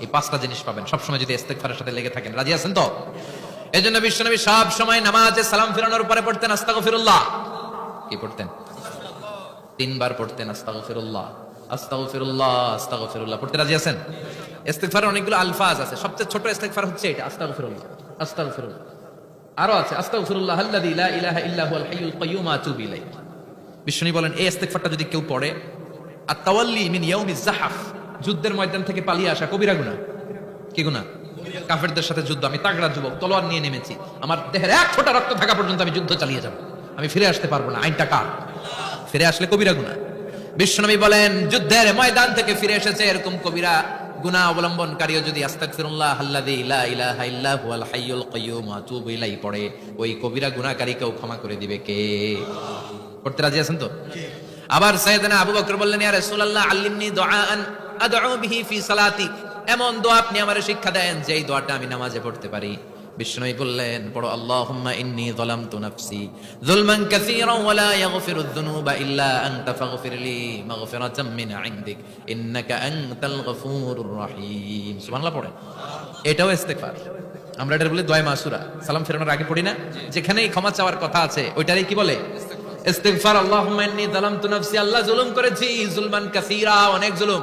এই পাঁচটা জিনিস পাবেন। সবসময় যদি ইস্তেকফারের সাথে লেগে থাকেন। রাজি আছেন তো? এই জন্য বিশ্বনবী সব সময় নামাজে সালাম ফিরানোর পরে পড়তেন, আস্তাগফিরুল্লাহ। কি পড়তেন? তিনবার পড়তেন, আস্তাগফিরুল্লাহ আস্তাগফিরুল্লাহ আস্তাগফিরুল্লাহ। পড়তে রাজি আছেন? ইস্তেগফারের অনেকগুলো আলফাজ আছে। সবচেয়ে ছোট ইস্তেগফার হচ্ছে এটা, আস্তাগফিরুল্লাহ আস্তাগফিরুল্লাহ। আরও আছে, আস্তাগফিরুল্লাহ আল্লাযী লা ইলাহা ইল্লা হুয়াল হাইয়ুল কাইয়্যুম আতুবু ইলাইহি। বিষ্ণু বলেন, এই ইস্তেগফারটা যদি কেউ পড়ে আর তাওয়াল্লি মিন ইয়াউমিজ জাহাফ যুদ্ধের ময়দান থেকে পালিয়ে আসা কবিরা গুনাহ কি গুনাহ কাফেরদের সাথে যুদ্ধ। আমি তাগড়া যুবক তলোয়ার নিয়ে নেমেছি। আমার দেহের এক ফোঁটা রক্ত থাকা পর্যন্ত আমি যুদ্ধ চালিয়ে যাব। আমি ফিরে আসতে পারব না। আইনটা কার? ফিরে আসলে কবিরা গুনাহ বিশ্বনবী বলেন যুদ্ধের ময়দান থেকে ফিরে এসেছে এরকম কবিরা গুনাহ অবলম্বনকারীও যদি আস্তাগফিরুল্লাহ আল্লাযী লা ইলাহা ইল্লা হুয়াল হাইয়ুল কাইয়্যুম আতুবু ইলাইহি পড়ে ওই কবিরা গুনাহকারীকেও ক্ষমা করে দিবে কে? করতে রাজি আছেন তো? আবার সাইয়েদনা আবু বকর বললেন ইয়া রাসূলুল্লাহ আল্লিমনি দুআআন ফি সালাতি। এমন দোয়া আপনি আমারে শিক্ষা দেন, যেই দোয়াটা আমি নামাজে পড়তে পারি। বিষ্ণুই বললেন, পড়ো, আল্লাহুম্মা যালামতু নাফসি যুলমান যুনুবা ইল্লা আনতা ফাগফির লি মাগফিরাতাম মিন ইনদিক। ইন্নাকা আনতাল গফুরুর সুবহানাল্লাহ পড়ে এটাও ইস্তেগফার। আমরা এটা বলি দোয়া মাসুরা। সালাম ফেরানোর আগে পড়ি না? যেখানেই ক্ষমা চাওয়ার কথা আছে, ওইটারই কি বলে? ইস্তিগফার। আল্লাহুম্মা যালামতু নাফসি। আল্লাহ জুলুম করেছি, জুলমান কাসীরা, অনেক জুলুম।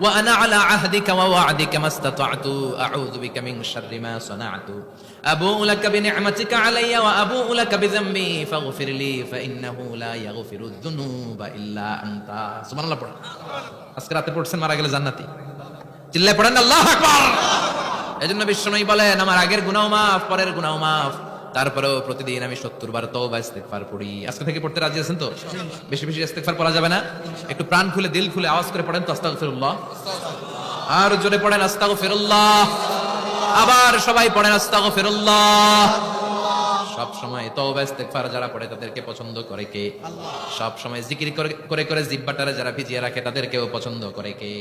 وأنا على عهدك ووعدك ما استطعت أعوذ بك من شر ما صنعت أبوء لك بنعمتك علي وأبوء لك بذنبي فاغفر لي فإنه لا يغفر الذنوب إلا أنت سبحان الله পড়েন আজকে রাতে পড়ছেন মারা গেলে জান্নাতি চিল্লায় পড়েন আল্লাহ আকবার এজন্য বিশ্বনবী বলেন আমার আগের গুনাহ মাফ পরের গুনাহ মাফ তারপরেও প্রতিদিন আমি সত্তর বার তওবা ইস্তেগফার পড়ি। আজকে থেকে পড়তে রাজি আছেন তো? বেশি বেশি ইস্তেগফার পড়া যাবে না? একটু প্রাণ খুলে দিল খুলে আওয়াজ করে পড়েন তো আস্তাগফিরুল্লাহ। আর জোরে পড়েন আস্তাগফিরুল্লাহ। আবার সবাই পড়েন আস্তাগফিরুল্লাহ। সব সময় তওবা ইস্তেগফার যারা পড়ে তাদেরকে পছন্দ করে কে? সব সময় জিকির করে করে করে জিব্বাটারে যারা ভিজিয়ে রাখে তাদেরকেও পছন্দ করে কে?